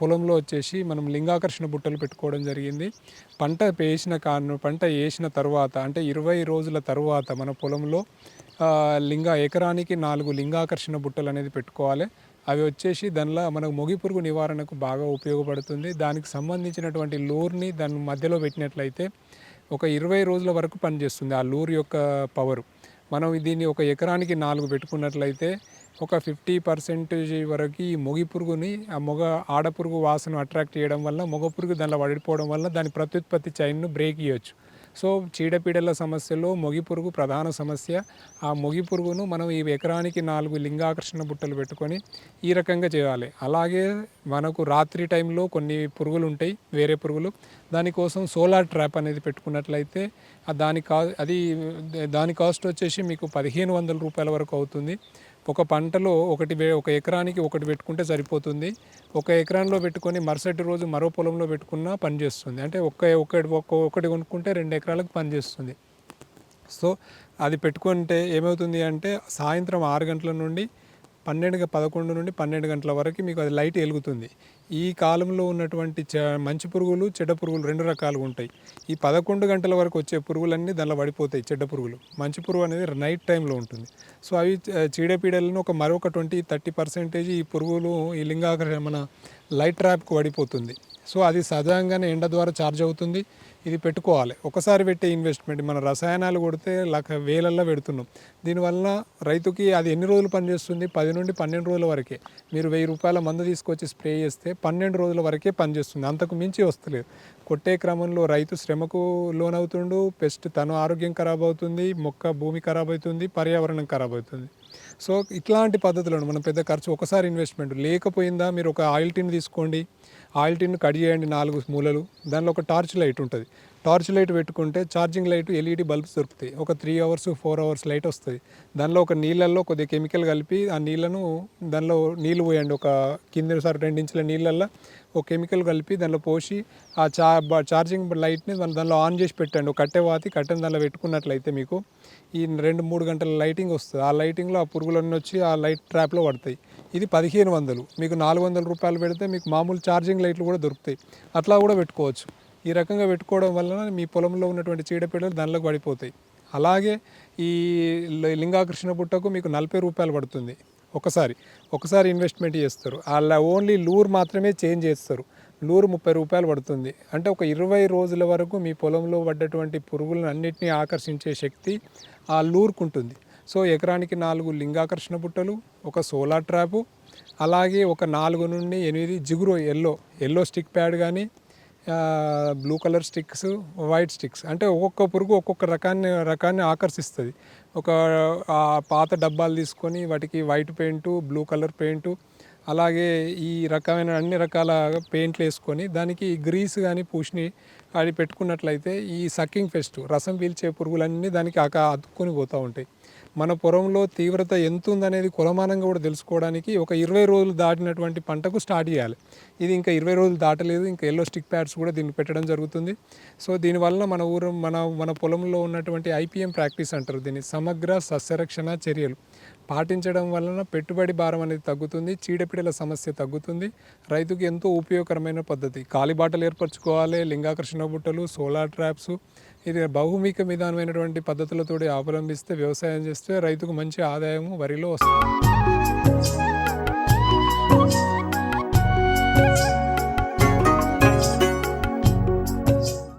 పొలంలో వచ్చేసి మనం లింగాకర్షణ బుట్టలు పెట్టుకోవడం జరిగింది. పంట వేసిన కాను పంట వేసిన తర్వాత అంటే ఇరవై రోజుల తర్వాత మన పొలంలో లింగా లింగ ఎకరానికి నాలుగు లింగాకర్షణ బుట్టలు అనేది పెట్టుకోవాలి. అవి వచ్చేసి దానిలో మనకు మొగి పురుగు నివారణకు బాగా ఉపయోగపడుతుంది. దానికి సంబంధించినటువంటి లూర్ని దాని మధ్యలో పెట్టినట్లయితే ఒక ఇరవై రోజుల వరకు పనిచేస్తుంది ఆ లూర్ యొక్క పవరు. మనం దీన్ని ఒక ఎకరానికి నాలుగు పెట్టుకున్నట్లయితే ఒక ఫిఫ్టీ పర్సెంటేజ్ వరకు ఈ మొగి పురుగుని ఆ మొగ ఆడపురుగు వాసన అట్రాక్ట్ చేయడం వల్ల మొగ పురుగు దానిలో పడిపోవడం వల్ల దాని ప్రత్యుత్పత్తి చైన్ను బ్రేక్ ఇవ్వచ్చు సో చీడపీడల సమస్యలో మొగి పురుగు ప్రధాన సమస్య. ఆ మొగి పురుగును మనం ఈ ఎకరానికి నాలుగు లింగాకర్షణ బుట్టలు పెట్టుకొని ఈ రకంగా చేయాలి. అలాగే మనకు రాత్రి టైంలో కొన్ని పురుగులు ఉంటాయి వేరే పురుగులు. దానికోసం సోలార్ ట్రాప్ అనేది పెట్టుకున్నట్లయితే దాని కా అది దాని కాస్ట్ వచ్చేసి మీకు పదిహేను వందల రూపాయల వరకు అవుతుంది. ఒక పంటలో ఒకటి ఒక ఎకరానికి ఒకటి పెట్టుకుంటే సరిపోతుంది. ఒక ఎకరాల్లో పెట్టుకొని మరుసటి రోజు మరో పొలంలో పెట్టుకున్నా పనిచేస్తుంది అంటే ఒక్క ఒకటి ఒక్క- ఒకటి కొనుక్కుంటే రెండు ఎకరాలకు పనిచేస్తుంది సో అది పెట్టుకుంటే ఏమవుతుంది అంటే సాయంత్రం ఆరు గంటల నుండి పన్నెండు పదకొండు నుండి పన్నెండు గంటల వరకు మీకు అది లైట్ వెలుగుతుంది. ఈ కాలంలో ఉన్నటువంటి చ మంచి పురుగులు చెడ్డ పురుగులు రెండు రకాలుగా ఉంటాయి. ఈ పదకొండు గంటల వరకు వచ్చే పురుగులన్నీ దానిలో పడిపోతాయి చెడ్డ పురుగులు. మంచి పురుగు అనేది నైట్ టైంలో ఉంటుంది. సో అవి చీడపీడలను ఒక మరొక ట్వంటీ థర్టీ పర్సెంటేజ్ ఈ పురుగులు ఈ లింగాకరమైన లైట్ ట్రాప్కు పడిపోతుంది. సో అది సహజంగానే ఎండ ద్వారా ఛార్జ్ అవుతుంది. ఇది పెట్టుకోవాలి. ఒకసారి పెట్టే ఇన్వెస్ట్మెంట్ మన రసాయనాలు కొడితే లక్ష వేలల్లో పెడుతున్నాం. దీనివల్ల రైతుకి అది ఎన్ని రోజులు పనిచేస్తుంది? పది నుండి పన్నెండు రోజుల వరకే. మీరు వెయ్యి రూపాయల మందు తీసుకొచ్చి స్ప్రే చేస్తే పన్నెండు రోజుల వరకే పనిచేస్తుంది. అంతకు మించి వస్తలేదు. కొట్టే క్రమంలో రైతు శ్రమకు లోనవుతుండు. పెస్ట్ తను ఆరోగ్యం ఖరాబ్ అవుతుంది. మొక్క భూమి ఖరాబ్ అవుతుంది. పర్యావరణం ఖరాబ్ అవుతుంది. సో ఇట్లాంటి పద్ధతులను మనం పెద్ద ఖర్చు ఒకసారి ఇన్వెస్ట్మెంట్ లేకపోయిందా మీరు ఒక ఆయిల్ టిన్ తీసుకోండి. ఆయిల్ టిన్ కట్ చేయండి నాలుగు మూలలు. దానిలో ఒక టార్చ్ లైట్ ఉంటుంది. టార్చ్ లైట్ పెట్టుకుంటే ఛార్జింగ్ లైట్ ఎల్ఈడి బల్బ్స్ దొరుకుతాయి. ఒక three hours four hours light వస్తుంది. దానిలో ఒక నీళ్ళల్లో కొద్దిగా కెమికల్ కలిపి ఆ నీళ్ళను దానిలో నీళ్ళు పోయండి. ఒక కింద సార్ రెండు ఇంచుల నీళ్ళల్లో ఒక కెమికల్ కలిపి దానిలో పోసి ఆ చా ఛార్జింగ్ లైట్ని దానిలో ఆన్ చేసి పెట్టండి. ఒక కట్టె వాతి కట్టెను దానిలో పెట్టుకున్నట్లయితే మీకు ఈ రెండు మూడు గంటల లైటింగ్ వస్తుంది. ఆ లైటింగ్లో ఆ పురుగులన్నీ వచ్చి ఆ లైట్ ట్రాప్లో పడతాయి. ఇది పదిహేను వందలు. మీకు నాలుగు వందల రూపాయలు పెడితే మీకు మామూలు ఛార్జింగ్ లైట్లు కూడా దొరుకుతాయి. అట్లా కూడా పెట్టుకోవచ్చు. ఈ రకంగా పెట్టుకోవడం వలన మీ పొలంలో ఉన్నటువంటి చీడపీడలు దానిలోకి పడిపోతాయి. అలాగే ఈ లి- లింగాకర్షణ బుట్టకు మీకు నలభై రూపాయలు పడుతుంది ఒకసారి. ఒకసారి ఇన్వెస్ట్మెంట్ చేస్తారు. అలా ఓన్లీ లూర్ మాత్రమే చేంజ్ చేస్తారు. లూరు ముప్పై రూపాయలు పడుతుంది. అంటే ఒక ఇరవై రోజుల వరకు మీ పొలంలో పడ్డటువంటి పురుగులను అన్నిటినీ ఆకర్షించే శక్తి ఆ లూర్కు ఉంటుంది. సో ఎకరానికి నాలుగు లింగాకర్షణ బుట్టలు ఒక సోలార్ ట్రాపు అలాగే ఒక నాలుగు నుండి ఎనిమిది జిగురు ఎల్లో ఎల్లో స్టిక్ ప్యాడ్ కానీ blue colour sticks white sticks అంటే ఒక్కొక్క పురుగు ఒక్కొక్క రకాన్ని రకాన్ని ఆకర్షిస్తుంది. ఒక పాత డబ్బాలు తీసుకొని వాటికి white paint blue colour paint అలాగే ఈ రకమైన అన్ని రకాల పెయింట్లు వేసుకొని దానికి గ్రీస్ కానీ పూసిని అది పెట్టుకున్నట్లయితే ఈ సక్కింగ్ ఫెస్ట్ రసం పీల్చే పురుగులన్నీ దానికి ఆక అతుక్కొని పోతూ ఉంటాయి. మన పొలంలో తీవ్రత ఎంత ఉందనేది కులమానంగా కూడా తెలుసుకోవడానికి ఒక ఇరవై రోజులు దాటినటువంటి పంటకు స్టార్ట్ చేయాలి. ఇది ఇంకా ఇరవై రోజులు దాటలేదు. ఇంకా ఎల్లో స్టిక్ ప్యాడ్స్ కూడా దీన్ని పెట్టడం జరుగుతుంది. సో దీనివల్ల మన ఊరు మన మన పొలంలో ఉన్నటువంటి ఐపీఎం ప్రాక్టీస్ అంటారు దీన్ని. సమగ్ర సస్యరక్షణ చర్యలు. పాటించడం వలన పెట్టుబడి భారం అనేది తగ్గుతుంది చీడపీడల సమస్య తగ్గుతుంది. రైతుకు ఎంతో ఉపయోగకరమైన పద్ధతి. కాలిబాటలు ఏర్పరచుకోవాలి లింగాకర్షణ బుట్టలు సోలార్ ట్రాప్స్. ఇది బహుమిక విధానమైనటువంటి పద్ధతులతోటి అవలంబిస్తే వ్యవసాయం చేస్తే రైతుకు మంచి ఆదాయము వరిలో వస్తుంది.